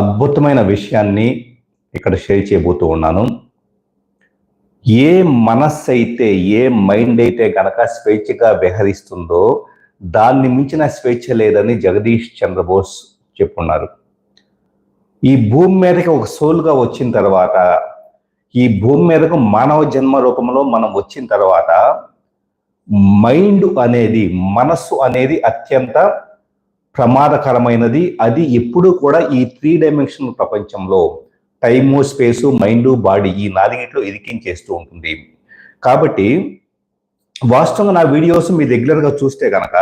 అద్భుతమైన విషయాన్ని ఇక్కడ షేర్ చేయబోతూ ఉన్నాను. ఏ మనస్సు అయితే ఏ మైండ్ అయితే గనక స్వేచ్ఛగా విహరిస్తుందో దాన్ని మించిన స్వేచ్ఛ లేదని జగదీష్ చంద్రబోస్ చెప్పున్నారు. ఈ భూమి మీదకి ఒక సోల్గా వచ్చిన తర్వాత ఈ భూమి మీదకు మానవ జన్మ రూపంలో మనం వచ్చిన తర్వాత మైండ్ అనేది మనస్సు అనేది అత్యంత ప్రమాదకరమైనది. అది ఎప్పుడు కూడా ఈ త్రీ డైమెన్షనల్ ప్రపంచంలో టైము స్పేసు మైండ్ బాడీ ఈ నాలుగిట్లో ఇరికించేస్తూ ఉంటుంది. కాబట్టి వాస్తవంగా నా వీడియోస్ మీ రెగ్యులర్గా చూస్తే కనుక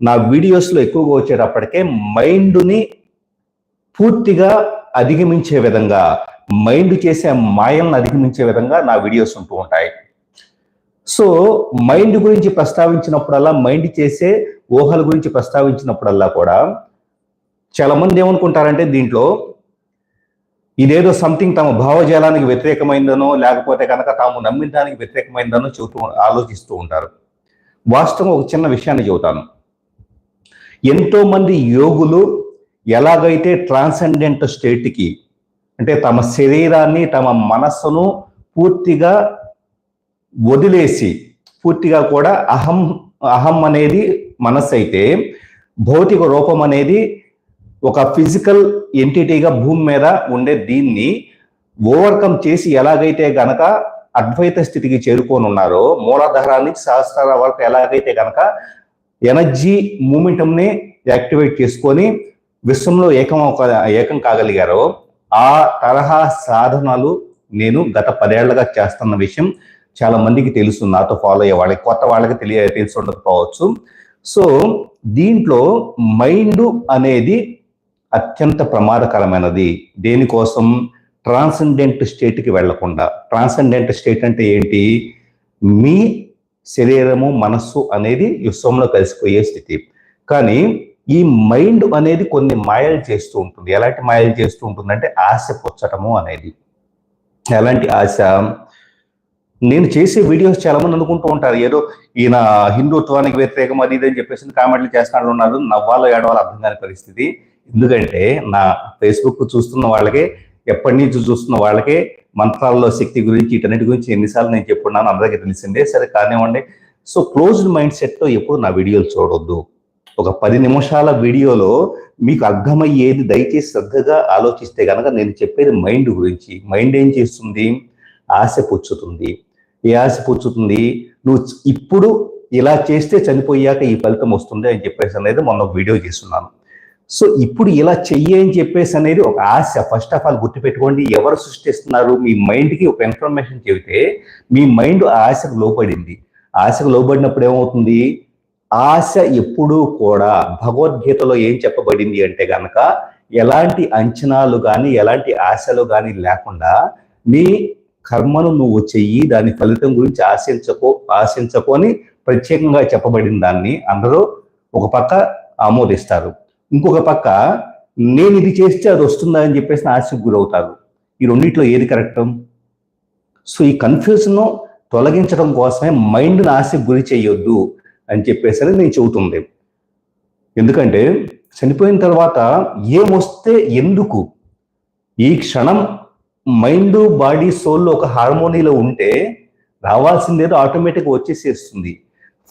నా వీడియోస్లో ఎక్కువగా వచ్చేటప్పటికే మైండ్ని పూర్తిగా అధిగమించే విధంగా మైండ్ చేసే మాయలను అధిగమించే విధంగా నా వీడియోస్ ఉంటూ ఉంటాయి. సో మైండ్ గురించి ప్రస్తావించినప్పుడల్లా మైండ్ చేసే ఊహల గురించి ప్రస్తావించినప్పుడల్లా కూడా చాలామంది ఏమనుకుంటారంటే దీంట్లో ఇదేదో సంథింగ్ తమ భావజాలానికి వ్యతిరేకమైందనో లేకపోతే కనుక తాము నమ్మిన దానికి వ్యతిరేకమైందనో చెబుతూ ఆలోచిస్తూ ఉంటారు. వాస్తవం ఒక చిన్న విషయాన్ని చెబుతాను. ఎంతోమంది యోగులు ఎలాగైతే ట్రాన్సెండెంట్ స్టేట్కి అంటే తమ శరీరాన్ని తమ మనస్సును పూర్తిగా వదిలేసి పూర్తిగా కూడా అహం అహం అనేది మనస్సు అయితే భౌతిక రూపం అనేది ఒక ఫిజికల్ ఎంటిటీగా భూమి మీద ఉండే దీన్ని ఓవర్కమ్ చేసి ఎలాగైతే గనక అద్వైత స్థితికి చేరుకొని ఉన్నారో మూలాధారానికి సహస్రాల వరకు ఎలాగైతే గనక ఎనర్జీ మూమెంటంని యాక్టివేట్ చేసుకొని విశ్వంలో ఏకం ఒక ఏకం కాగలిగారో ఆ తరహా సాధనలు నేను గత పదేళ్ళుగా చేస్తున్న విషయం చాలా మందికి తెలుసు నాతో ఫాలో అయ్యే వాళ్ళకి కొత్త వాళ్ళకి తెలియ తెలిసి ఉండకపోవచ్చు. సో దీంట్లో మైండ్ అనేది అత్యంత ప్రమాదకరమైనది. దేనికోసం? ట్రాన్సెండెంట్ స్టేట్కి వెళ్ళకుండా ట్రాన్సెండెంట్ స్టేట్ అంటే ఏంటి? మీ శరీరము మనస్సు అనేది విశ్వంలో కలిసిపోయే స్థితి. కానీ ఈ మైండ్ అనేది కొన్ని మాయలు చేస్తూ ఉంటుంది. ఎలాంటి మాయలు చేస్తూ ఉంటుందంటే ఆశ పుచ్చటము అనేది. ఎలాంటి ఆశ? నేను చేసే వీడియోస్ చాలా మంది అనుకుంటూ ఉంటారు. ఏదో ఈయన హిందుత్వానికి వ్యతిరేకం అది ఇది అని చెప్పేసి కామెంట్లు చేస్తాను ఉన్నారు. నవ్వాలో ఏడవాలో అర్థం కాని పరిస్థితి. ఎందుకంటే నా ఫేస్బుక్ చూస్తున్న వాళ్ళకే ఎప్పటి నుంచి చూస్తున్న వాళ్ళకే మంత్రాల్లో శక్తి గురించి వీటన్నిటి గురించి ఎన్నిసార్లు నేను చెప్పున్నాను అందరికీ తెలిసిందే. సరే కానివ్వండి. సో క్లోజ్డ్ మైండ్ సెట్తో ఎప్పుడు నా వీడియోలు చూడొద్దు. ఒక పది నిమిషాల వీడియోలో మీకు అర్థమయ్యేది దయచేసి శ్రద్ధగా ఆలోచిస్తే కనుక నేను చెప్పేది మైండ్ గురించి. మైండ్ ఏం చేస్తుంది? ఆశ పుచ్చుతుంది. ఏ ఆశ పుచ్చుతుంది. నువ్వు ఇప్పుడు ఇలా చేస్తే చనిపోయాక ఈ ఫలితం వస్తుంది అని చెప్పేసి అనేది మొన్న వీడియో చేస్తున్నాను. సో ఇప్పుడు ఇలా చెయ్యి అని చెప్పేసి అనేది ఒక ఆశ. ఫస్ట్ ఆఫ్ ఆల్ గుర్తుపెట్టుకోండి ఎవరు సృష్టిస్తున్నారు? మీ మైండ్కి ఒక ఇన్ఫర్మేషన్ చెబితే మీ మైండ్ ఆశకు లోపడింది ఆశకు లోబడినప్పుడు ఏమవుతుంది? ఆశ ఎప్పుడూ కూడా భగవద్గీతలో ఏం చెప్పబడింది అంటే గనక ఎలాంటి అంచనాలు కానీ ఎలాంటి ఆశలు కానీ లేకుండా నీ కర్మను నువ్వు చెయ్యి దాని ఫలితం గురించి ఆశించకో ఆశించకోని ప్రత్యేకంగా చెప్పబడిన దాన్ని అందరూ ఒక పక్క ఆమోదిస్తారు. ఇంకొక పక్క నేను ఇది చేస్తే అది వస్తుందా అని చెప్పేసి ఆశకు గురవుతారు. ఈ రెండిట్లో ఏది కరెక్ట్? సో ఈ కన్ఫ్యూజన్ తొలగించడం కోసమే మైండ్ని ఆశకు గురి చేయొద్దు అని చెప్పేసి అని నేను చెబుతుంది. ఎందుకంటే చనిపోయిన తర్వాత ఏమొస్తే ఎందుకు? ఈ క్షణం మైండ్ బాడీ సోల్లో ఒక హార్మోనీలో ఉంటే రావాల్సిందేదో ఆటోమేటిక్గా వచ్చేసేస్తుంది.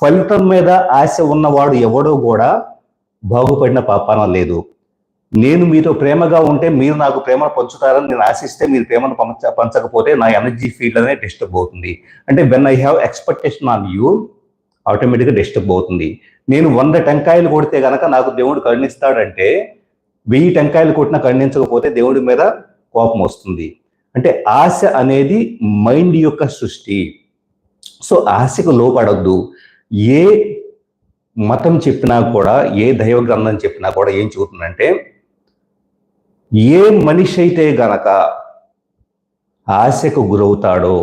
ఫలితం మీద ఆశ ఉన్నవాడు ఎవడో కూడా బాగుపడిన పాపాన లేదు. నేను మీతో ప్రేమగా ఉంటే మీరు నాకు ప్రేమ పంచుతారని నేను ఆశిస్తే మీరు ప్రేమను పంచ పంచకపోతే నా ఎనర్జీ ఫీల్డ్ అనేది డిస్టర్బ్ అవుతుంది. అంటే when I have expectation on you ఆటోమేటిక్గా డిస్టర్బ్ అవుతుంది. నేను వంద టెంకాయలు కొడితే గనక నాకు దేవుడు కరుణిస్తాడంటే వెయ్యి టెంకాయలు కొట్టినా కరుణించకపోతే దేవుడి మీద కోపం వస్తుంది. అంటే ఆశ అనేది మైండ్ యొక్క సృష్టి. సో ఆశకు లోపడద్దు ఏ మతం చెప్పినా కూడా ఏ దైవ గ్రంథం చెప్పినా కూడా ఏం చెబుతుందంటే ఏ మనిషి అయితే గనక ఆశకు గురవుతాడో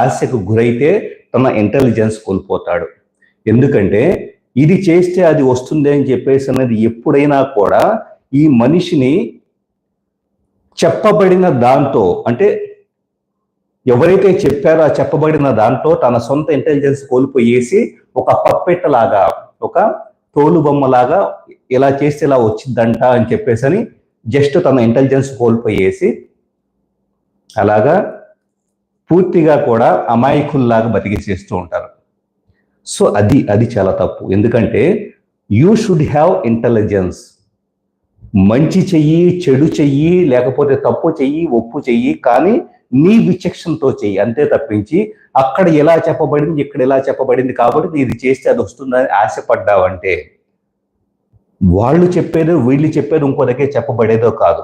ఆశకు గురైతే తన ఇంటెలిజెన్స్ కోల్పోతాడు. ఎందుకంటే ఇది చేస్తే అది వస్తుంది అని చెప్పేసి అనేది ఎప్పుడైనా కూడా ఈ మనిషిని చెప్పబడిన దాంతో అంటే ఎవరైతే చెప్పారో ఆ చెప్పబడిన దాంతో తన సొంత ఇంటెలిజెన్స్ కోల్పోయేసి ఒక పప్పెట్టలాగా ఒక తోలు బొమ్మలాగా ఇలా చేస్తే ఇలా వచ్చిందంట అని చెప్పేసి అని జస్ట్ తన ఇంటెలిజెన్స్ కోల్పోయేసి అలాగా పూర్తిగా కూడా అమాయకుల్లాగా బతికేసేస్తూ ఉంటారు. సో అది అది చాలా తప్పు. ఎందుకంటే యూ షుడ్ హ్యావ్ ఇంటెలిజెన్స్ మంచి చెయ్యి చెడు చెయ్యి లేకపోతే తప్పు చెయ్యి ఒప్పు చెయ్యి కానీ నీ విచక్షణతో చెయ్యి అంతే తప్పించి అక్కడ ఎలా చెప్పబడింది ఇక్కడ ఎలా చెప్పబడింది కాబట్టి ఇది చేస్తే అది వస్తుందని ఆశపడ్డావంటే వాళ్ళు చెప్పేదో వీళ్ళు చెప్పేది ఇంకో దగ్గర చెప్పబడేదో కాదు.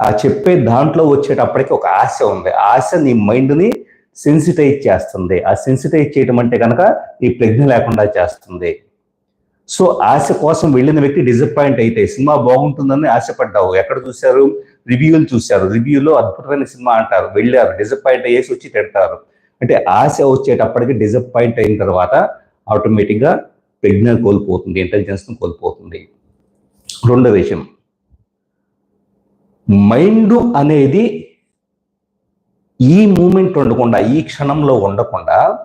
ఆ చెప్పే దాంట్లో వచ్చేటప్పటికి ఒక ఆశ ఉంది. ఆ ఆశ నీ మైండ్ని సెన్సిటైజ్ చేస్తుంది. ఆ సెన్సిటైజ్ చేయడం అంటే కనుక నీ ప్రజ్ఞ లేకుండా చేస్తుంది. సో ఆశ కోసం వెళ్ళిన వ్యక్తి డిసప్పాయింట్ అయితే సినిమా బాగుంటుందని ఆశపడ్డావు. ఎక్కడ చూశారు? రివ్యూలు చూశారు. రివ్యూలో అద్భుతమైన సినిమా అంటారు. వెళ్ళారు. డిసప్పాయింట్ అయ్యేసి వచ్చి తిడతారు. అంటే ఆశ వచ్చేటప్పటికి డిసప్పాయింట్ అయిన తర్వాత ఆటోమేటిక్గా ప్రజ్ఞ కోల్పోతుంది ఇంటెలిజెన్స్ను కోల్పోతుంది. రెండో విషయం. మైండ్ అనేది ఈ మూమెంట్ ఉండకుండా ఈ క్షణంలో ఉండకుండా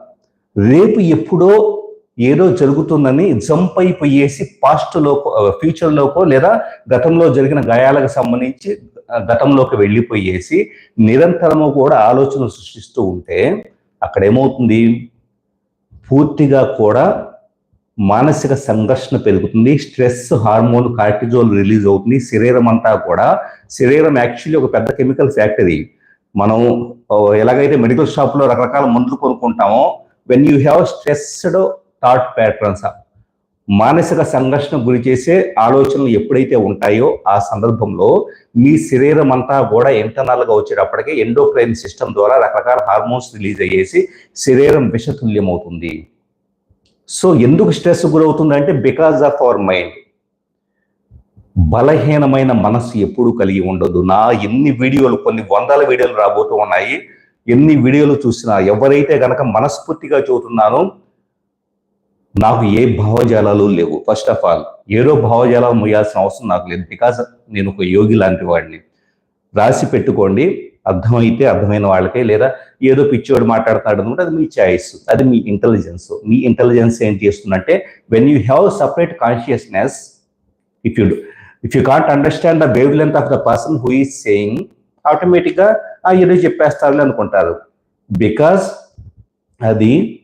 రేపు ఎప్పుడో ఏదో జరుగుతుందని జంప్ అయిపోయేసి పాస్ట్లోకో ఫ్యూచర్లోకో లేదా గతంలో జరిగిన గాయాలకు సంబంధించి గతంలోకి వెళ్ళిపోయేసి నిరంతరము కూడా ఆలోచన సృష్టిస్తూ ఉంటే అక్కడ ఏమవుతుంది పూర్తిగా కూడా మానసిక సంఘర్షణ పెరుగుతుంది స్ట్రెస్ హార్మోన్ కార్టిజోల్ రిలీజ్ అవుతుంది శరీరం అంతా కూడా శరీరం యాక్చువల్లీ ఒక పెద్ద కెమికల్ ఫ్యాక్టరీ. మనం ఎలాగైతే మెడికల్ షాప్లో రకరకాల మందులు కొనుక్కుంటామో when you have stressed thought patterns మానసిక సంఘర్షణ గురి చేసే ఆలోచనలు ఎప్పుడైతే ఉంటాయో ఆ సందర్భంలో మీ శరీరం అంతా కూడా ఇంటర్నల్గా గా వచ్చేటప్పటికి ఎండోక్రైన్ సిస్టమ్ ద్వారా రకరకాల హార్మోన్స్ రిలీజ్ అయ్యేసి శరీరం విషతుల్యం అవుతుంది సో ఎందుకు స్ట్రెస్ గురవుతుంది అంటే బికాజ్ ఆఫ్ అవర్ మైండ్ బలహీనమైన మనస్సు ఎప్పుడు కలిగి ఉండదు. నా ఎన్ని వీడియోలు కొన్ని వందల వీడియోలు రాబోతూ ఉన్నాయి. ఎన్ని వీడియోలు చూసినా ఎవరైతే గనక మనస్ఫూర్తిగా చూస్తున్నానో నాకు ఏ భావజాలాలు లేవు. ఫస్ట్ ఆఫ్ ఆల్ ఏదో భావజాలాలు ముయ్యాల్సిన అవసరం నాకు లేదు. బికాస్ నేను ఒక యోగి లాంటి వాడిని. రాసి పెట్టుకోండి. అర్థమైతే అర్థమైన వాళ్ళకే. లేదా ఏదో పిచ్చోడు మాట్లాడతాడు అనుకుంటే అది మీ చాయిస్ అది మీ ఇంటెలిజెన్స్ మీ ఇంటెలిజెన్స్ ఏం చేస్తుందంటే when you have separate consciousness if you if you can't understand the wave length of the person who is saying ఆటోమేటిక్గా ఆ ఏదో చెప్పేస్తారు అనుకుంటారు. బికాస్ అది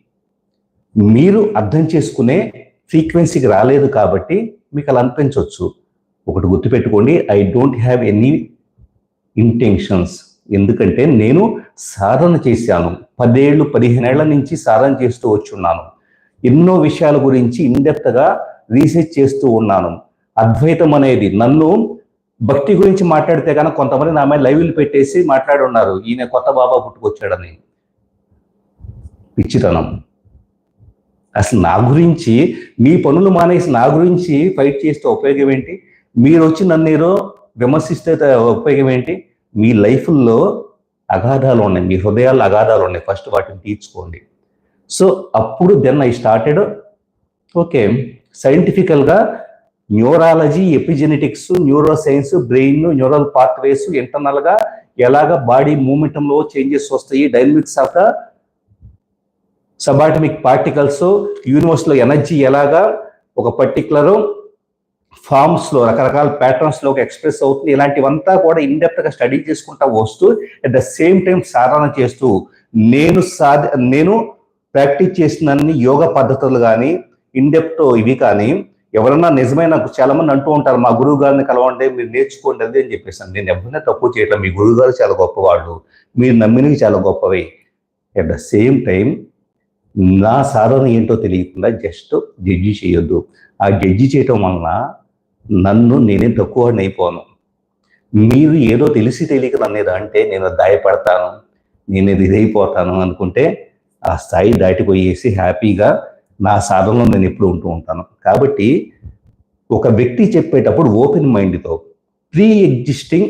మీరు అర్థం చేసుకునే ఫ్రీక్వెన్సీకి రాలేదు కాబట్టి మీకు అలా అనిపించవచ్చు. ఒకటి గుర్తుపెట్టుకోండి I don't have any intentions ఎందుకంటే నేను సాధన చేశాను. పదేళ్ళు పదిహేనేళ్ళ నుంచి సాధన చేస్తూ వచ్చున్నాను. ఎన్నో విషయాల గురించి ఇండెప్త్గా రీసెర్చ్ చేస్తూ ఉన్నాను. అద్వైతం అనేది నన్ను భక్తి గురించి మాట్లాడితే కనుక కొంతమంది నా మీద లైవ్లు పెట్టేసి మాట్లాడి ఉన్నారు ఈయన కొత్త బాబా పుట్టుకొచ్చాడని. పిచ్చితనం. అసలు నా గురించి మీ పనులు మానేసి నా గురించి ఫైట్ చేస్తే ఉపయోగం ఏంటి? మీరు వచ్చి నన్ను మీరు విమర్శిస్తే ఉపయోగం ఏంటి? మీ లైఫ్లో అగాధాలు ఉన్నాయి. మీ హృదయాల్లో అగాధాలు ఉన్నాయి. ఫస్ట్ వాటిని తీర్చుకోండి. సో అప్పుడు then I started okay సైంటిఫికల్గా neurology epigenetics neuro science brain neural pathways ఇంటర్నల్గా ఎలాగ బాడీ మూమెంటంలో చేంజెస్ వస్తాయి dynamics of the subatomic particles యూనివర్స్లో energy ఎలాగా ఒక పర్టికులర్ ఫామ్స్లో రకరకాల ప్యాటర్న్స్లో ఎక్స్ప్రెస్ అవుతుంది. ఇలాంటివంతా కూడా ఇన్డెప్త్గా స్టడీ చేసుకుంటా వస్తూ అట్ ద సేమ్ టైం సాధన చేస్తూ నేను సాధ నేను ప్రాక్టీస్ చేసిన అన్ని యోగ పద్ధతులు కానీ ఇన్డెప్త్ ఇవి కానీ ఎవరన్నా నిజమైన చాలా మంది అంటూ ఉంటారు మా గురువు గారిని కలవండి మీరు నేర్చుకోండి అది అని చెప్పేసాను నేను ఎవరైనా తక్కువ చేయట్లేదు. మీ గురువు గారు చాలా గొప్పవాళ్ళు. మీరు నమ్మినవి చాలా గొప్పవి. అట్ ద సేమ్ టైం నా సాధన ఏంటో తెలియకుండా జస్ట్ జడ్జి చేయొద్దు. ఆ జడ్జి చేయటం వలన నన్ను నేనే తక్కువ అయిపోను. మీరు ఏదో తెలిసి తెలియక నన్ను ఏదో అంటే నేను దాయపడతాను నేను ఇది ఇదైపోతాను అనుకుంటే ఆ స్థాయి దాటిపోయేసి హ్యాపీగా నా సాధనలో నేను ఎప్పుడు ఉంటూ ఉంటాను. కాబట్టి ఒక వ్యక్తి చెప్పేటప్పుడు ఓపెన్ మైండ్తో pre existing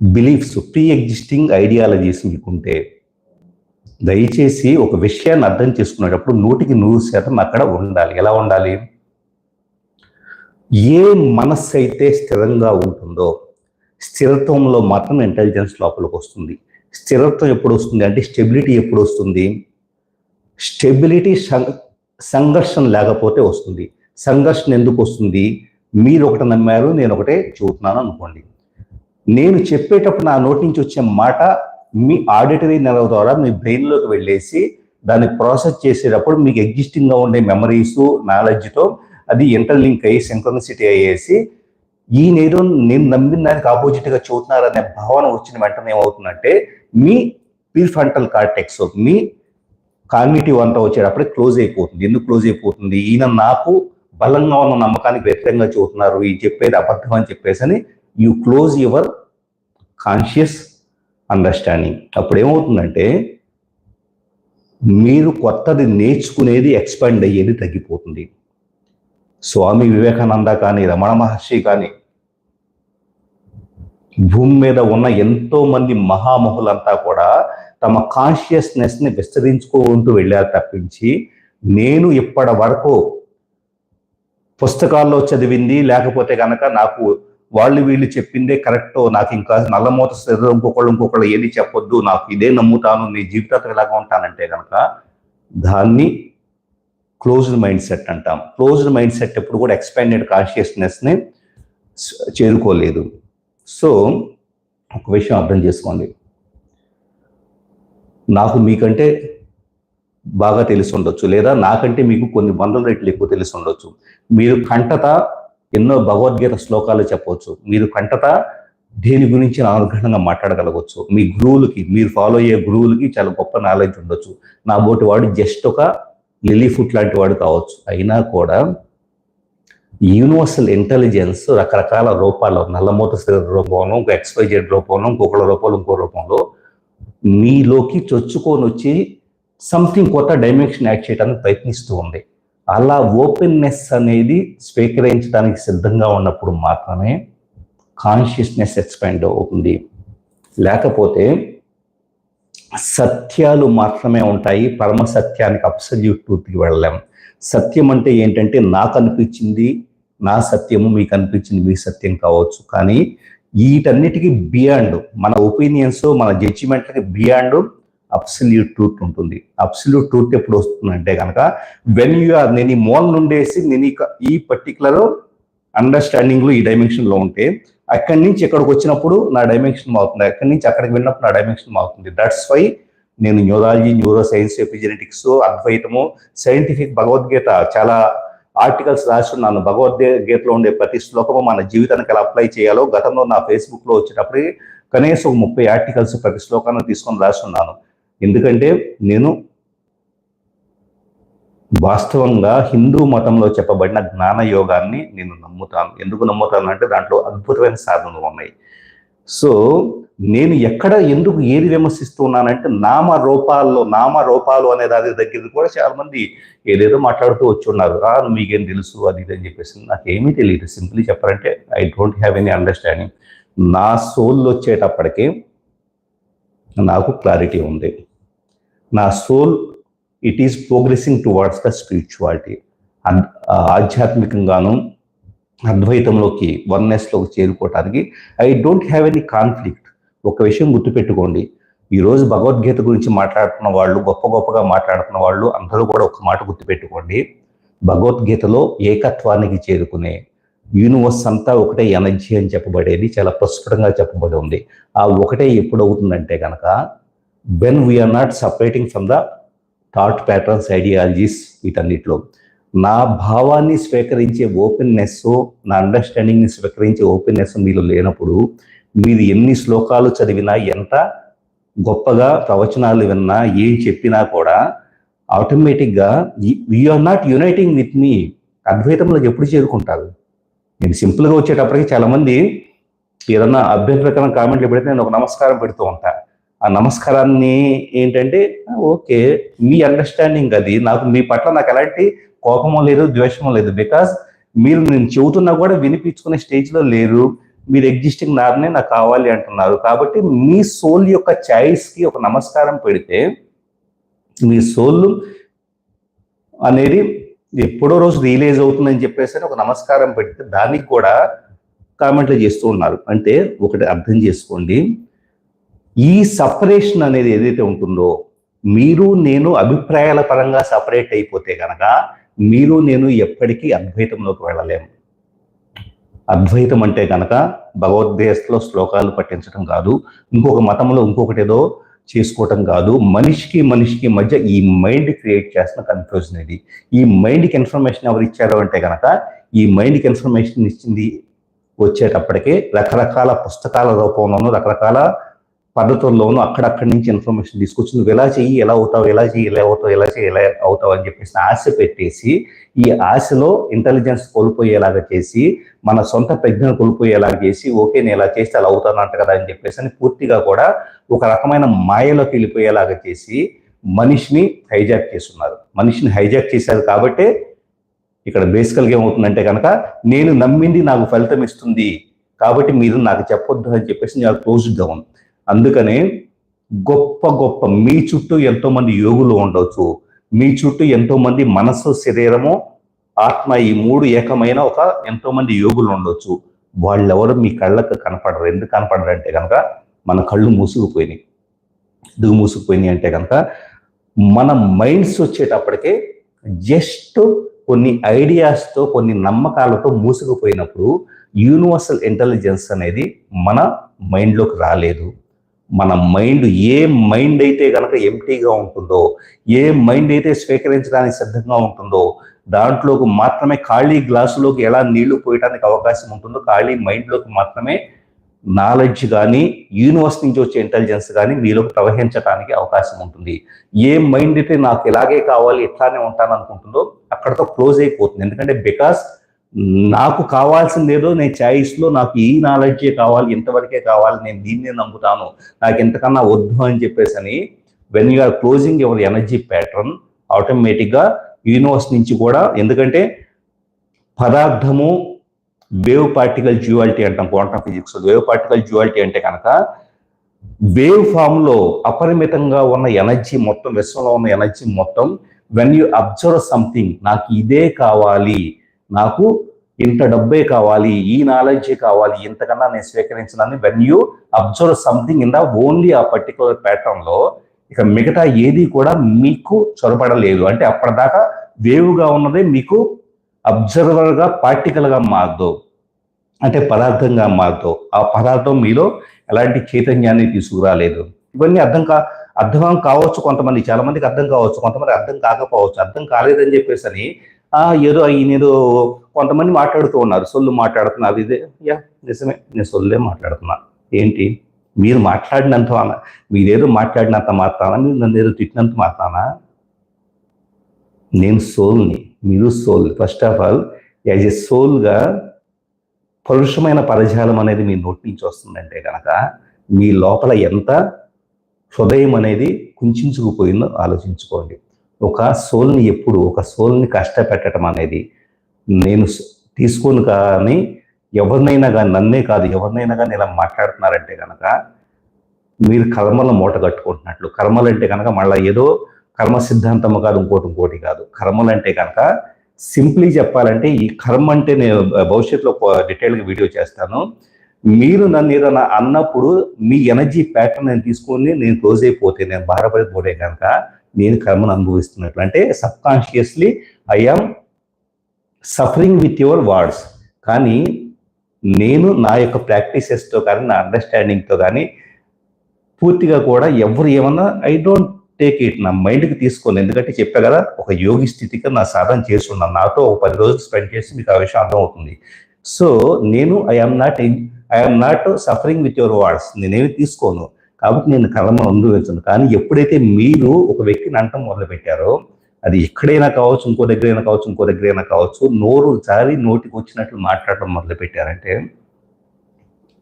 beliefs pre existing ideologies మీకుంటే దయచేసి ఒక విషయాన్ని అర్థం చేసుకునేటప్పుడు నూటికి నూరు శాతం అక్కడ ఉండాలి. ఎలా ఉండాలి? ఏ మనస్సు అయితే స్థిరంగా ఉంటుందో స్థిరత్వంలో మాత్రం ఇంటెలిజెన్స్ లోపలికి వస్తుంది. స్థిరత్వం ఎప్పుడు వస్తుంది అంటే స్టెబిలిటీ ఎప్పుడు వస్తుంది? స్టెబిలిటీ సంఘర్షణ లేకపోతే వస్తుంది. సంఘర్షణ ఎందుకు వస్తుంది? మీరు ఒకటి నమ్మారు నేను ఒకటే చూస్తున్నాను అనుకోండి. నేను చెప్పేటప్పుడు నా నోటి నుంచి వచ్చే మాట మీ ఆడిటరీ నెల ద్వారా మీ బ్రెయిన్లోకి వెళ్ళేసి దాన్ని ప్రాసెస్ చేసేటప్పుడు మీకు ఎగ్జిస్టింగ్గా ఉండే మెమరీస్ నాలెడ్జ్తో అది ఇంటర్లింక్ అయ్యి సింక్రనిసిటీ అయ్యేసి ఈ నేను నేను నమ్మిన దానికి ఆపోజిట్గా చూస్తున్నారనే భావన వచ్చిన వెంటనే ఏమవుతుందంటే మీ ప్రీఫ్రంటల్ కార్టెక్స్ మీ కాగ్నిటివ్ అంతా వచ్చేటప్పుడు క్లోజ్ అయిపోతుంది. ఎందుకు క్లోజ్ అయిపోతుంది? ఈయన నాకు బలంగా ఉన్న నమ్మకానికి వ్యతిరేకంగా చూస్తున్నారు. ఈ చెప్పేది అబద్ధం అని చెప్పేసి అని you close your conscious understanding అప్పుడు ఏమవుతుందంటే మీరు కొత్తది నేర్చుకునేది ఎక్స్పాండ్ అయ్యేది తగ్గిపోతుంది. స్వామి వివేకానంద కానీ రమణ మహర్షి కానీ భూమి మీద ఉన్న ఎంతో మంది మహామహులంతా కూడా తమ కాన్షియస్నెస్ని విస్తరించుకుంటూ వెళ్ళారు తప్పించి నేను ఇప్పటి వరకు పుస్తకాల్లో చదివింది లేకపోతే కనుక నాకు వాళ్ళు వీళ్ళు చెప్పిందే కరెక్ట్ నాకు ఇంకా నల్లమూత శరీరం ఇంకొకళ్ళు ఇంకొకళ్ళు ఏది చెప్పొద్దు నాకు ఇదే నమ్ముతాను నీ జీవితాంతం ఇలాగా ఉంటానంటే కనుక దాన్ని క్లోజ్డ్ మైండ్ సెట్ అంటాం. క్లోజ్డ్ మైండ్ సెట్ ఎప్పుడు కూడా ఎక్స్పాండెడ్ కాన్షియస్నెస్ని చేరుకోలేదు. సో ఒక విషయం అర్థం చేసుకోండి. నాకు మీకంటే బాగా తెలిసి ఉండొచ్చు లేదా నాకంటే మీకు కొన్ని వందల రెట్లు ఎక్కువ తెలిసి ఉండొచ్చు. మీరు కంటత ఎన్నో భగవద్గీత శ్లోకాలు చెప్పవచ్చు. మీరు కంటత దేని గురించి అనుగ్రహంగా మాట్లాడగలగవచ్చు మీ గురువులకి మీరు ఫాలో అయ్యే గురువులకి చాలా గొప్ప నాలెడ్జ్ ఉండొచ్చు. నా బోటి వాడు జస్ట్ ఒక లిలీ ఫుట్ లాంటి వాడు కావచ్చు. అయినా కూడా యూనివర్సల్ ఇంటెలిజెన్స్ రకరకాల రూపాల్లో నల్లమూత శరీర రూపంలో ఇంకో ఎక్స్వైజెడ్ రూపంలో ఇంకొకళ్ళ రూపంలో ఇంకో రూపంలో మీలోకి చొచ్చుకొని వచ్చి సంథింగ్ కొత్త డైమెన్షన్ యాడ్ చేయడానికి ప్రయత్నిస్తూ ఉంది. అలా ఓపెన్నెస్ అనేది స్వీకరించడానికి సిద్ధంగా ఉన్నప్పుడు మాత్రమే కాన్షియస్నెస్ ఎక్స్పాండ్ అవుతుంది. లేకపోతే సత్యాలు మాత్రమే ఉంటాయి. పరమ సత్యానికి అబ్సల్యూట్ ట్రూత్కి వెళ్ళలేం. సత్యం అంటే ఏంటంటే నాకు అనిపించింది నా సత్యము మీకు అనిపించింది మీ సత్యం కావచ్చు. కానీ వీటన్నిటికీ బియాండ్ మన ఒపీనియన్స్ మన జడ్జిమెంట్లకి బియాండ్ అబ్సల్యూట్ ట్రూత్ ఉంటుంది. అబ్సల్యూట్ ట్రూత్ ఎప్పుడు వస్తుందంటే కనుక వెన్ యూ ఆర్ నేను ఈ మోల్ నుండేసి నేను ఈ- ఈ పర్టికులర్ అండర్స్టాండింగ్లో ఈ డైమెన్షన్లో ఉంటే అక్కడి నుంచి ఇక్కడికి వచ్చినప్పుడు నా డైమెన్షన్ అవుతుంది అక్కడి నుంచి అక్కడికి వెళ్ళినప్పుడు నా డైమెన్షన్ అవుతుంది దట్స్ వై నేను న్యూరాలజీ న్యూరో సైన్స్ ఎపిజెనెటిక్స్ అద్వైతము సైంటిఫిక్ భగవద్గీత చాలా ఆర్టికల్స్ రాస్తున్నాను. భగవద్గీతలో ఉండే ప్రతి శ్లోకము మన జీవితానికి ఎలా అప్లై చేయాలో గతంలో నా ఫేస్బుక్లో వచ్చేటప్పుడు కనీసం ముప్పై ఆర్టికల్స్ ప్రతి శ్లోకాన్ని తీసుకొని రాస్తున్నాను. ఎందుకంటే నేను వాస్తవంగా హిందూ మతంలో చెప్పబడిన జ్ఞాన యోగాన్ని నేను నమ్ముతాను. ఎందుకు నమ్ముతాను అంటే దాంట్లో అద్భుతమైన సాధనలు ఉన్నాయి. సో నేను ఎక్కడ ఎందుకు ఏది విమర్శిస్తున్నానంటే నామ రూపాల్లో నామ రూపాలు అనే దాని దగ్గర కూడా చాలా మంది ఏదేదో మాట్లాడుతూ వచ్చి ఉన్నారు. మీకేం తెలుసు? అది ఇది అని చెప్పేసి నాకు ఏమీ తెలియదు. సింప్లీ చెప్పాలంటే I don't have any understanding. నా సోల్ వచ్చేటప్పటికి నాకు క్లారిటీ ఉంది. నా soul it is progressing towards the spirituality ఆధ్యాత్మికంగాను అద్వైతంలోకి వన్నెస్లోకి చేరుకోవటానికి I don't have any conflict ఒక విషయం గుర్తుపెట్టుకోండి. ఈరోజు భగవద్గీత గురించి మాట్లాడుతున్న వాళ్ళు గొప్ప గొప్పగా మాట్లాడుతున్న వాళ్ళు అందరూ కూడా ఒక మాట గుర్తుపెట్టుకోండి. భగవద్గీతలో ఏకత్వానికి చేరుకునే యూనివర్స్ అంతా ఒకటే ఎనర్జీ అని చెప్పబడేది చాలా ప్రస్ఫుటంగా చెప్పబడి ఉంది. ఆ ఒకటే ఎప్పుడు అవుతుందంటే కనుక when we are not separating from the thought patterns ideologies వీటన్నిటిలో. నా భావాన్ని స్వీకరించే ఓపెన్నెస్ నా అండర్స్టాండింగ్ని స్వీకరించే ఓపెన్నెస్ మీలో లేనప్పుడు మీరు ఎన్ని శ్లోకాలు చదివినా ఎంత గొప్పగా ప్రవచనాలు విన్నా ఏం చెప్పినా కూడా ఆటోమేటిక్గా ఆర్ నాట్ యునైటింగ్ విత్ మీ అద్వైతంలో ఎప్పుడు చేరుకుంటారు? నేను సింపుల్గా వచ్చేటప్పటికి చాలామంది ఏదన్నా అభ్యంతరకరం కామెంట్లు పెడితే నేను ఒక నమస్కారం పెడుతూ ఉంటాను ఆ నమస్కారాన్ని ఏంటంటే ఓకే మీ అండర్స్టాండింగ్ అది. నాకు మీ పట్ల నాకు ఎలాంటి కోపము లేదు ద్వేషము లేదు. బికాస్ మీరు నేను చెబుతున్నా కూడా వినిపించుకునే స్టేజ్లో లేరు. మీరు ఎగ్జిస్టింగ్ నార్నే నాకు కావాలి అంటున్నారు. కాబట్టి మీ సోల్ యొక్క ఛాయిస్కి ఒక నమస్కారం పెడితే మీ సోల్ అనేది ఎప్పుడో రోజు రియలైజ్ అవుతుందని చెప్పేసి ఒక నమస్కారం పెడితే దానికి కూడా కామెంట్లు చేస్తూ ఉన్నారు. అంటే ఒకటి అర్థం చేసుకోండి. ఈ సపరేషన్ అనేది ఏదైతే ఉంటుందో మీరు నేను అభిప్రాయాల పరంగా సపరేట్ అయిపోతే కనుక మీరు నేను ఎప్పటికీ అద్వైతంలోకి వెళ్ళలేము. అద్వైతం అంటే కనుక భగవద్గీతలో శ్లోకాలు పట్టించడం కాదు ఇంకొక మతంలో ఇంకొకటి ఏదో చేసుకోవటం కాదు. మనిషికి మనిషికి మధ్య ఈ మైండ్ క్రియేట్ చేస్తున్న కన్ఫ్యూజన్ ఇది. ఈ మైండ్కి ఇన్ఫర్మేషన్ ఎవరు ఇచ్చారు అంటే కనుక ఈ మైండ్కి ఇన్ఫర్మేషన్ ఇచ్చింది వచ్చేటప్పటికే రకరకాల పుస్తకాల రూపంలోనూ రకరకాల పద్ధతుల్లోనూ అక్కడక్కడి నుంచి ఇన్ఫర్మేషన్ తీసుకొచ్చి నువ్వు ఎలా చెయ్యి ఎలా అవుతావు ఎలా చెయ్యి ఎలా అవుతావు ఎలా చెయ్యి ఎలా అవుతావు అని చెప్పేసి ఆశ పెట్టేసి ఈ ఆశలో ఇంటెలిజెన్స్ కోల్పోయేలాగా చేసి మన సొంత ప్రజ్ఞను కోల్పోయేలాగా చేసి ఓకే నేను ఇలా చేస్తే అలా అవుతానంట కదా అని చెప్పేసి అని పూర్తిగా కూడా ఒక రకమైన మాయలోకి వెళ్ళిపోయేలాగా చేసి మనిషిని హైజాక్ చేస్తున్నారు. మనిషిని హైజాక్ చేశారు కాబట్టే ఇక్కడ బేసికల్గా ఏమవుతుందంటే కనుక నేను నమ్మింది నాకు ఫలితం ఇస్తుంది కాబట్టి మీరు నాకు చెప్పొద్దు అని చెప్పేసి నేను క్లోజ్డ్గా ఉంది అందుకనే గొప్ప గొప్ప మీ చుట్టూ ఎంతో మంది యోగులు ఉండవచ్చు మీ చుట్టూ ఎంతో మంది మనస్సు శరీరము ఆత్మ ఈ మూడు ఏకమైన ఒక ఎంతో మంది యోగులు ఉండొచ్చు. వాళ్ళెవరు మీ కళ్ళకు కనపడరు. ఎందుకు కనపడరు అంటే కనుక మన కళ్ళు మూసుకుపోయినాయి. ఎందుకు మూసుకుపోయినాయి అంటే కనుక మన మైండ్స్ వచ్చేటప్పటికే జస్ట్ కొన్ని ఐడియాస్తో కొన్ని నమ్మకాలతో మూసుకుపోయినప్పుడు యూనివర్సల్ ఇంటెలిజెన్స్ అనేది మన మైండ్లోకి రాలేదు. మన మైండ్ ఏ మైండ్ అయితే కనుక ఎంటీగా ఉంటుందో ఏ మైండ్ అయితే స్వీకరించడానికి సిద్ధంగా ఉంటుందో దాంట్లోకి మాత్రమే ఖాళీ గ్లాసులోకి ఎలా నీళ్ళు పోయడానికి అవకాశం ఉంటుందో ఖాళీ మైండ్లోకి మాత్రమే నాలెడ్జ్ కానీ యూనివర్స్ నుంచి వచ్చే ఇంటెలిజెన్స్ కానీ మీలోకి ప్రవహించడానికి అవకాశం ఉంటుంది. ఏ మైండ్ అయితే నాకు ఇలాగే కావాలి ఇట్లానే ఉంటాను అనుకుంటుందో అక్కడతో క్లోజ్ అయిపోతుంది. ఎందుకంటే బికాస్ నాకు కావాల్సింది ఏదో నేను చాయిస్లో నాకు ఈ నాలెడ్జే కావాలి ఇంతవరకే కావాలి నేను దీన్నే నమ్ముతాను నాకు ఇంతకన్నా వద్దు అని చెప్పేసి అని when you are closing your energy pattern ఆటోమేటిక్గా యూనివర్స్ నుంచి కూడా ఎందుకంటే పదార్థము వేవ్ పార్టికల్ జ్యువాలిటీ అంటాం quantum physics wave particle duality అంటే కనుక వేవ్ ఫామ్లో అపరిమితంగా ఉన్న ఎనర్జీ మొత్తం విశ్వంలో ఉన్న ఎనర్జీ మొత్తం వెన్ యూ అబ్జర్వ్ సంథింగ్ నాకు ఇదే కావాలి నాకు ఇంత డబ్బే కావాలి ఈ నాలెడ్జే కావాలి ఇంతకన్నా నేను స్వీకరించాలని when you observe something in the only ఆ పర్టికులర్ ప్యాటర్న్లో ఇక మిగతా ఏది కూడా మీకు చొరబడలేదు. అంటే అప్పటిదాకా వేవుగా ఉన్నదే మీకు అబ్జర్వర్గా పార్టికల్గా మారదు. అంటే పదార్థంగా మారదు. ఆ పదార్థం మీలో ఎలాంటి చైతన్యాన్ని తీసుకురాలేదు. ఇవన్నీ అర్థం కా అర్థం కావచ్చు కొంతమంది. చాలా మందికి అర్థం కావచ్చు కొంతమంది అర్థం కాకపోవచ్చు. అర్థం కాలేదని చెప్పేసి అని ఏదో ఈయనేదో కొంతమంది మాట్లాడుతూ ఉన్నారు. సొల్లు మాట్లాడుతున్నారు. ఇదే యా నిజమే. నేను సొల్లే మాట్లాడుతున్నా. ఏంటి? మీరు మాట్లాడినంత మీరేదో మాట్లాడినంత మాత్రానా మీరు నన్ను ఏదో తిట్టినంత మాత్రానా నేను సోల్ని మీరు soul. First of all as a సోల్గా పరుషమైన పరజాలం అనేది మీ నోటి నుంచి వస్తుందంటే కనుక మీ లోపల ఎంత హృదయం అనేది కుంచుకుపోయిందో ఆలోచించుకోండి. ఒక సోల్ని ఎప్పుడు ఒక సోల్ని కష్టపెట్టడం అనేది నేను తీసుకోను కానీ ఎవరినైనా కానీ నన్నే కాదు ఎవరినైనా కానీ ఇలా మాట్లాడుతున్నారంటే కనుక మీరు కర్మల మూట కట్టుకుంటున్నట్లు. కర్మలు అంటే కనుక మళ్ళీ ఏదో కర్మ సిద్ధాంతము కాదు ఇంకోటి ఇంకోటి కాదు. కర్మలు అంటే కనుక సింప్లీ చెప్పాలంటే ఈ కర్మ అంటే నేను భవిష్యత్తులో డీటెయిల్గా వీడియో చేస్తాను. మీరు నన్ను ఏదైనా అన్నప్పుడు మీ ఎనర్జీ ప్యాటర్న్ నేను తీసుకొని నేను క్లోజ్ అయిపోతే నేను బాధపడిపోతే కనుక నేను కర్మను అనుభవిస్తున్నట్లు. అంటే subconsciously I'm suffering with your words. కానీ నేను నా యొక్క ప్రాక్టీసెస్తో కానీ నా అండర్స్టాండింగ్తో కానీ పూర్తిగా కూడా ఎవరు ఏమన్నా ఐ డోంట్ టేక్ ఇట్. నా మైండ్కి తీసుకోను. ఎందుకంటే చెప్పా కదా ఒక యోగి స్థితిగా నా సాధన చేస్తున్నాను నాతో ఒక పది రోజులు స్పెండ్ చేసి మీకు ఆ విషయం అర్థమవుతుంది. సో నేను I'm not I'm not suffering with your words. నేనేమి తీసుకోను. కాబట్టి నేను కర్మ అనుభవించను కానీ ఎప్పుడైతే మీరు ఒక వ్యక్తిని అంటం మొదలు పెట్టారో అది ఎక్కడైనా కావచ్చు ఇంకో దగ్గరైనా కావచ్చు ఇంకో దగ్గరైనా కావచ్చు నోరు జారి నోటికి వచ్చినట్లు మాట్లాడటం మొదలు పెట్టారంటే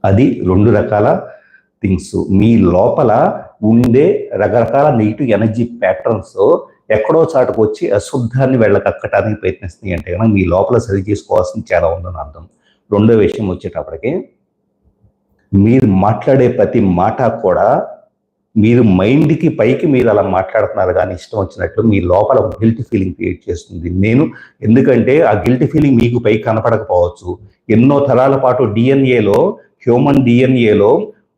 అది రెండు రకాల థింగ్స్. మీ లోపల ఉండే రకరకాల నెగిటివ్ ఎనర్జీ ప్యాటర్న్స్ ఎక్కడో చాటుకు వచ్చి అశుద్ధాన్ని వెళ్ళకక్కటానికి ప్రయత్నిస్తున్నాయి అంటే కనుక మీ లోపల సరి చేసుకోవాల్సింది చాలా ఉందని అర్థం. రెండో విషయం వచ్చేటప్పటికి మీరు మాట్లాడే ప్రతి మాట కూడా మీరు మైండ్కి పైకి మీరు అలా మాట్లాడుతున్నారు కానీ ఇష్టం వచ్చినట్లు మీ లోపల గిల్ట్ ఫీలింగ్ క్రియేట్ చేస్తుంది. నేను ఎందుకంటే ఆ గిల్ట్ ఫీలింగ్ మీకు పైకి కనపడకపోవచ్చు. ఎన్నో తరాల పాటు డిఎన్ఏలో హ్యూమన్ డిఎన్ఏలో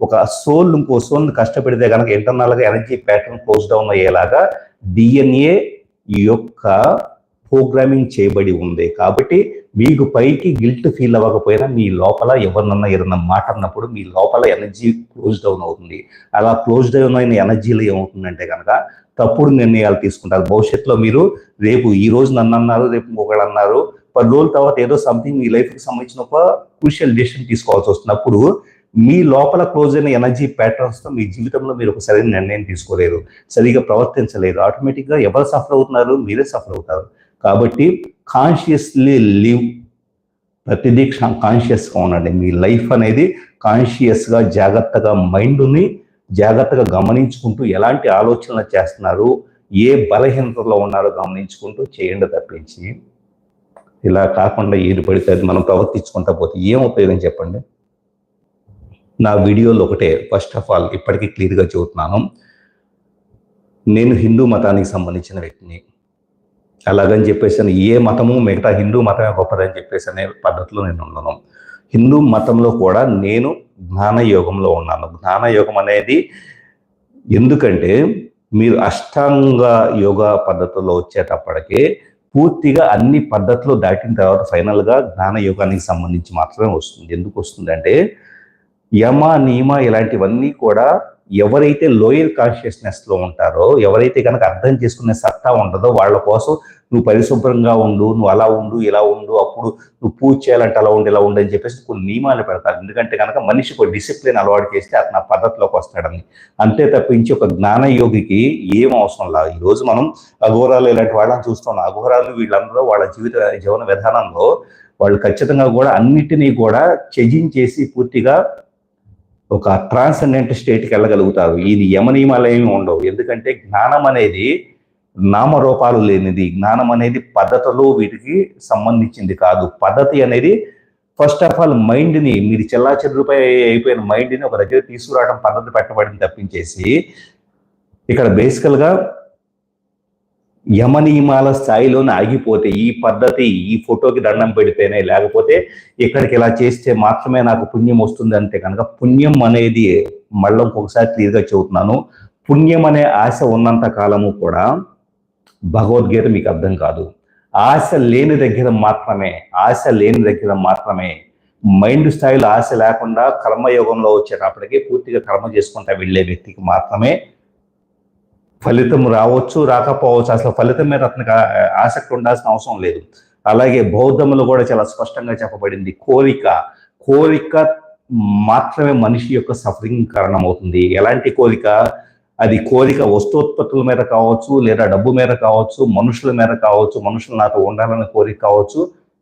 ఒక సోల్ ఇంకో సోల్ కష్టపెడితే కనుక ఇంటర్నల్గా ఎనర్జీ ప్యాటర్న్ క్లోజ్ డౌన్ అయ్యేలాగా డిఎన్ఏ యొక్క ప్రోగ్రామింగ్ చేయబడి ఉంది. కాబట్టి మీకు పైకి గిల్ట్ ఫీల్ అవ్వకపోయినా మీ లోపల ఎవరినన్నా ఏదన్నా మాట అన్నప్పుడు మీ లోపల ఎనర్జీ క్లోజ్ డౌన్ అవుతుంది. అలా క్లోజ్ డౌన్ అయిన ఎనర్జీలో ఏమవుతుందంటే కనుక తప్పుడు నిర్ణయాలు తీసుకుంటారు. భవిష్యత్తులో మీరు రేపు ఈ రోజు నన్ను అన్నారు రేపు ఇంకొకళ్ళు అన్నారు పది రోజుల తర్వాత ఏదో సంథింగ్ మీ లైఫ్కి సంబంధించిన ఒక క్రూషియల్ డెసిషన్ తీసుకోవాల్సి వస్తున్నప్పుడు మీ లోపల క్లోజ్ అయిన ఎనర్జీ ప్యాటర్న్స్తో మీ జీవితంలో మీరు ఒక సరైన నిర్ణయం తీసుకోలేరు. సరిగా ప్రవర్తించలేరు. ఆటోమేటిక్గా ఎవరు సఫర్ అవుతున్నారు? మీరే సఫర్ అవుతారు. కాబట్టి కాన్షియస్లీ లివ్ ప్రతిదీ కాన్షియస్గా ఉండండి. మీ లైఫ్ అనేది కాన్షియస్గా జాగ్రత్తగా మైండ్ని జాగ్రత్తగా గమనించుకుంటూ ఎలాంటి ఆలోచనలు చేస్తున్నారు ఏ బలహీనతలో ఉన్నారో గమనించుకుంటూ చేయండి తప్పించి. ఇలా కాకుండా ఏది పడితే అది మనం ప్రవర్తించుకుంటా పోతే ఏం ఉపయోగం చెప్పండి? నా వీడియోలో ఒకటే ఫస్ట్ ఆఫ్ ఆల్ ఇప్పటికీ క్లియర్గా చెబుతున్నాను. నేను హిందూ మతానికి సంబంధించిన వ్యక్తిని. అలాగని చెప్పేసి ఏ మతము మిగతా హిందూ మతమే గొప్పదని చెప్పేసి అనే పద్ధతిలో నేను ఉన్నాను హిందూ మతంలో కూడా నేను జ్ఞాన యోగంలో ఉన్నాను. జ్ఞానయోగం అనేది ఎందుకంటే మీరు అష్టాంగ యోగా పద్ధతుల్లో వచ్చేటప్పటికే పూర్తిగా అన్ని పద్ధతులు దాటిన తర్వాత ఫైనల్గా జ్ఞాన యోగానికి సంబంధించి మాత్రమే వస్తుంది. ఎందుకు వస్తుంది అంటే యమ నియమ ఇలాంటివన్నీ కూడా ఎవరైతే లోయర్ కాన్షియస్నెస్లో ఉంటారో ఎవరైతే కనుక అర్థం చేసుకునే సత్తా ఉండదో వాళ్ళ కోసం నువ్వు పరిశుభ్రంగా ఉండు నువ్వు అలా ఉండు ఇలా ఉండు అప్పుడు నువ్వు పూజ చేయాలంటే అలా ఉండు ఇలా ఉండు అని చెప్పేసి కొన్ని నియమాలు పెడతారు. ఎందుకంటే కనుక మనిషికి ఒక డిసిప్లిన్ అలవాటు చేస్తే అతను ఆ పద్ధతిలోకి వస్తాడని. అంతే తప్పించి ఒక జ్ఞాన యోగికి ఏం అవసరం లేదు ఈ రోజు మనం అఘోరాలు ఇలాంటి వాళ్ళని చూస్తున్నాం. అఘోరాలు వీళ్ళందరూ వాళ్ళ జీవిత జీవన విధానంలో వాళ్ళు ఖచ్చితంగా కూడా అన్నిటినీ కూడా త్యజించేసి పూర్తిగా ఒక ట్రాన్సెండెంట్ స్టేట్కి వెళ్ళగలుగుతారు. ఇది యమనియమాలు ఏమి ఉండవు. ఎందుకంటే జ్ఞానం అనేది నామరూపాలు లేనిది. జ్ఞానం అనేది పద్ధతులు వీటికి సంబంధించింది కాదు. పద్ధతి అనేది ఫస్ట్ ఆఫ్ ఆల్ మైండ్ని మీరు చెల్లా చెదురుపై అయిపోయిన మైండ్ని ఒక దగ్గర తీసుకురావడం పద్ధతి పెట్టబడింది తప్పించేసి ఇక్కడ బేసికల్గా యమనియమాల స్థాయిలోనే ఆగిపోతే ఈ పద్ధతి ఈ ఫోటోకి దండం పెడితేనే లేకపోతే ఇక్కడికి ఇలా చేస్తే మాత్రమే నాకు పుణ్యం వస్తుంది అంటే కనుక పుణ్యం అనేది మళ్ళీ ఇంకొకసారి క్లియర్గా చెబుతున్నాను. పుణ్యం అనే ఆశ ఉన్నంత కాలము కూడా భగవద్గీత మీకు అర్థం కాదు. ఆశ లేని దగ్గర మాత్రమే ఆశ లేని దగ్గర మాత్రమే మైండ్ స్థాయిలో ఆశ లేకుండా కర్మయోగంలో వచ్చేటప్పటికి పూర్తిగా కర్మ చేసుకుంటా వెళ్ళే వ్యక్తికి మాత్రమే ఫలితం రావచ్చు రాకపోవచ్చు. అసలు ఫలితం మీద అతనికి ఆసక్తి ఉండాల్సిన అవసరం లేదు. అలాగే బౌద్ధములు కూడా చాలా స్పష్టంగా చెప్పబడింది. కోరిక కోరిక మాత్రమే మనిషి యొక్క సఫరింగ్ కారణం అవుతుంది ఎలాంటి కోరిక? అది కోరిక వస్తోత్పత్తుల మీద కావచ్చు లేదా డబ్బు మీద కావచ్చు మనుషుల మీద కావచ్చు మనుషులు నాతో ఉండాలని కోరిక కావచ్చు.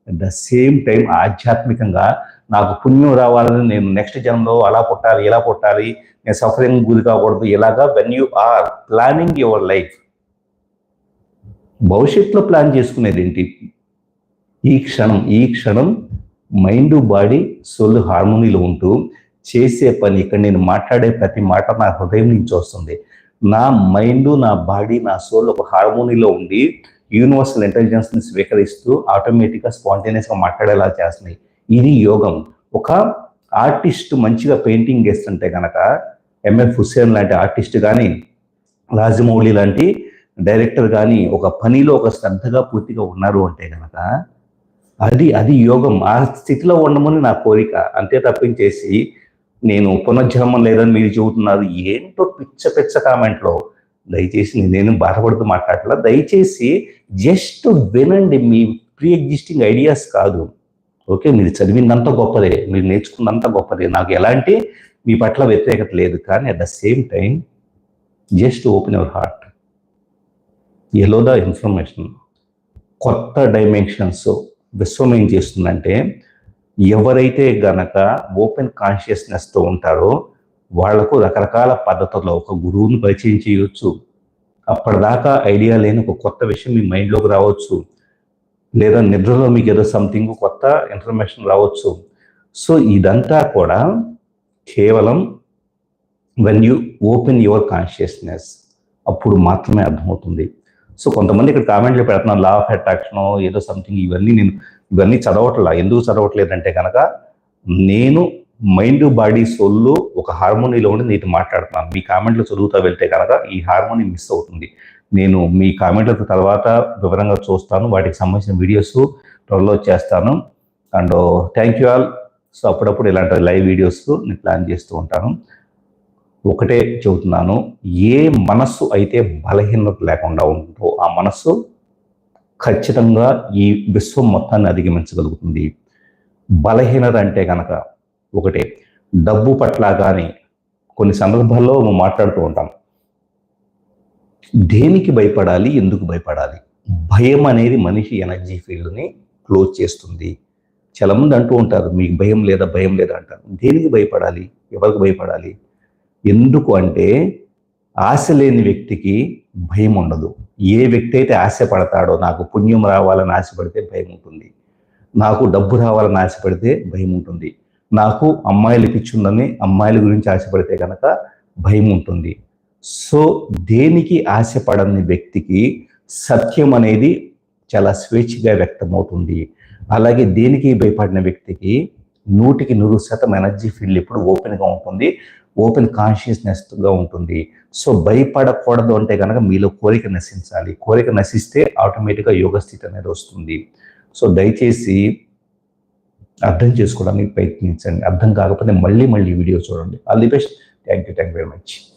అట్ ద సేమ్ టైం ఆధ్యాత్మికంగా నాకు పుణ్యం రావాలని నేను నెక్స్ట్ జన్మలో అలా పుట్టాలి ఇలా పుట్టాలి సఫరింగ్ గురి కాకూడదు ఇలాగా when you are planning your life భవిష్యత్తులో ప్లాన్ చేసుకునేది ఏంటి? ఈ క్షణం ఈ క్షణం మైండ్ బాడీ సోల్ హార్మోనీలో ఉంటూ చేసే పని ఇక్కడ నేను మాట్లాడే ప్రతి మాట నా హృదయం నుంచి వస్తుంది. నా మైండ్ నా బాడీ నా సోల్ ఒక హార్మోనీలో ఉండి యూనివర్సల్ ఇంటెలిజెన్స్ని స్వీకరిస్తూ ఆటోమేటిక్గా స్పాంటేనియస్గా మాట్లాడేలా చేస్తున్నాయి. ఇది యోగం. ఒక ఆర్టిస్ట్ మంచిగా పెయింటింగ్ వేస్తుంటే కనుక ఎంఎఫ్ హుస్సేన్ లాంటి ఆర్టిస్ట్ కానీ రాజమౌళి లాంటి డైరెక్టర్ కానీ ఒక పనిలో ఒక శ్రద్ధగా పూర్తిగా ఉన్నారు అంటే కనుక అది అది యోగం. ఆ స్థితిలో ఉండమని నా కోరిక. అంతే తప్పించేసి నేను పునర్జన్మం లేదని మీరు చెబుతున్నారు ఏంటో పిచ్చ పిచ్చ కామెంట్లో. దయచేసి నేను బాధపడుతూ మాట్లాడలా దయచేసి జస్ట్ వినండి మీ ప్రీ ఎగ్జిస్టింగ్ ఐడియాస్ కాదు. ఓకే మీరు చదివిందంత గొప్పదే మీరు నేర్చుకున్నంత గొప్పదే. నాకు ఎలాంటి మీ పట్ల వ్యతిరేకత లేదు కానీ at the same time just open your heart allow the information కొత్త డైమెన్షన్స్ విశ్వం ఏం చేస్తుందంటే ఎవరైతే గనక ఓపెన్ కాన్షియస్నెస్తో ఉంటారో వాళ్ళకు రకరకాల పద్ధతుల్లో ఒక గురువుని పరిచయం చేయవచ్చు అప్పటిదాకా ఐడియా లేని ఒక కొత్త విషయం మీ మైండ్లోకి రావచ్చు. లేదా నిద్రలో మీకు ఏదో సంథింగ్ కొత్త ఇన్ఫర్మేషన్ రావచ్చు. సో ఇదంతా కూడా కేవలం when you open your consciousness అప్పుడు మాత్రమే అర్థమవుతుంది. సో కొంతమంది ఇక్కడ కామెంట్లు పెడుతున్నారు లా ఆఫ్ అట్రాక్షన్ ఏదో సంథింగ్ ఇవన్నీ నేను ఇవన్నీ చదవట్లా ఎందుకు చదవట్లేదంటే కనుక నేను మైండ్ బాడీ సోల్లో ఒక హార్మోనీలో ఉండి నీటి మాట్లాడుతున్నాను. మీ కామెంట్లు చదువుతూ వెళ్తే కనుక ఈ హార్మోనీ మిస్ అవుతుంది. నేను మీ కామెంట్ల తర్వాత వివరంగా చూస్తాను వాటికి సంబంధించిన వీడియోస్ త్వరలో చేస్తాను. And thank you all so అప్పుడప్పుడు ఇలాంటి లైవ్ వీడియోస్ నేను ప్లాన్ చేస్తూ ఉంటాను. ఒకటే చెబుతున్నాను ఏ మనస్సు అయితే బలహీనత లేకుండా ఉంటుందో ఆ మనస్సు ఖచ్చితంగా ఈ విశ్వం మొత్తాన్ని అధిగమించగలుగుతుంది. బలహీనత అంటే కనుక ఒకటే డబ్బు పట్ల కానీ కొన్ని సందర్భాల్లో మేము మాట్లాడుతూ ఉంటాం. దేనికి భయపడాలి? ఎందుకు భయపడాలి? భయం అనేది మనిషి ఎనర్జీ ఫీల్డ్ని క్లోజ్ చేస్తుంది. చాలా మంది అంటూ ఉంటారు మీకు భయం లేదా? భయం లేదా? అంటారు. దేనికి భయపడాలి? ఎవరికి భయపడాలి? ఎందుకు అంటే ఆశ లేని వ్యక్తికి భయం ఉండదు. ఏ వ్యక్తి అయితే ఆశపడతాడో నాకు పుణ్యం రావాలని ఆశపడితే భయం ఉంటుంది. నాకు డబ్బు రావాలని ఆశపడితే భయం ఉంటుంది. నాకు అమ్మాయిలు ఇప్పించుందని అమ్మాయిల గురించి ఆశపడితే కనుక భయం ఉంటుంది. సో దేనికి ఆశపడని వ్యక్తికి సత్యం అనేది చాలా స్వేచ్ఛగా వ్యక్తమవుతుంది. అలాగే దేనికి భయపడిన వ్యక్తికి నూటికి నూరు శాతం ఎనర్జీ ఫీల్డ్ ఎప్పుడు ఓపెన్గా ఉంటుంది ఓపెన్ కాన్షియస్నెస్గా ఉంటుంది. సో భయపడకూడదు అంటే కనుక మీలో కోరిక నశించాలి. కోరిక నశిస్తే ఆటోమేటిక్గా యోగ స్థితి అనేది వస్తుంది. సో దయచేసి అర్థం చేసుకోవడానికి ప్రయత్నించండి. అర్థం కాకపోతే మళ్ళీ మళ్ళీ వీడియో చూడండి. All the best. Thank you. Thank very much.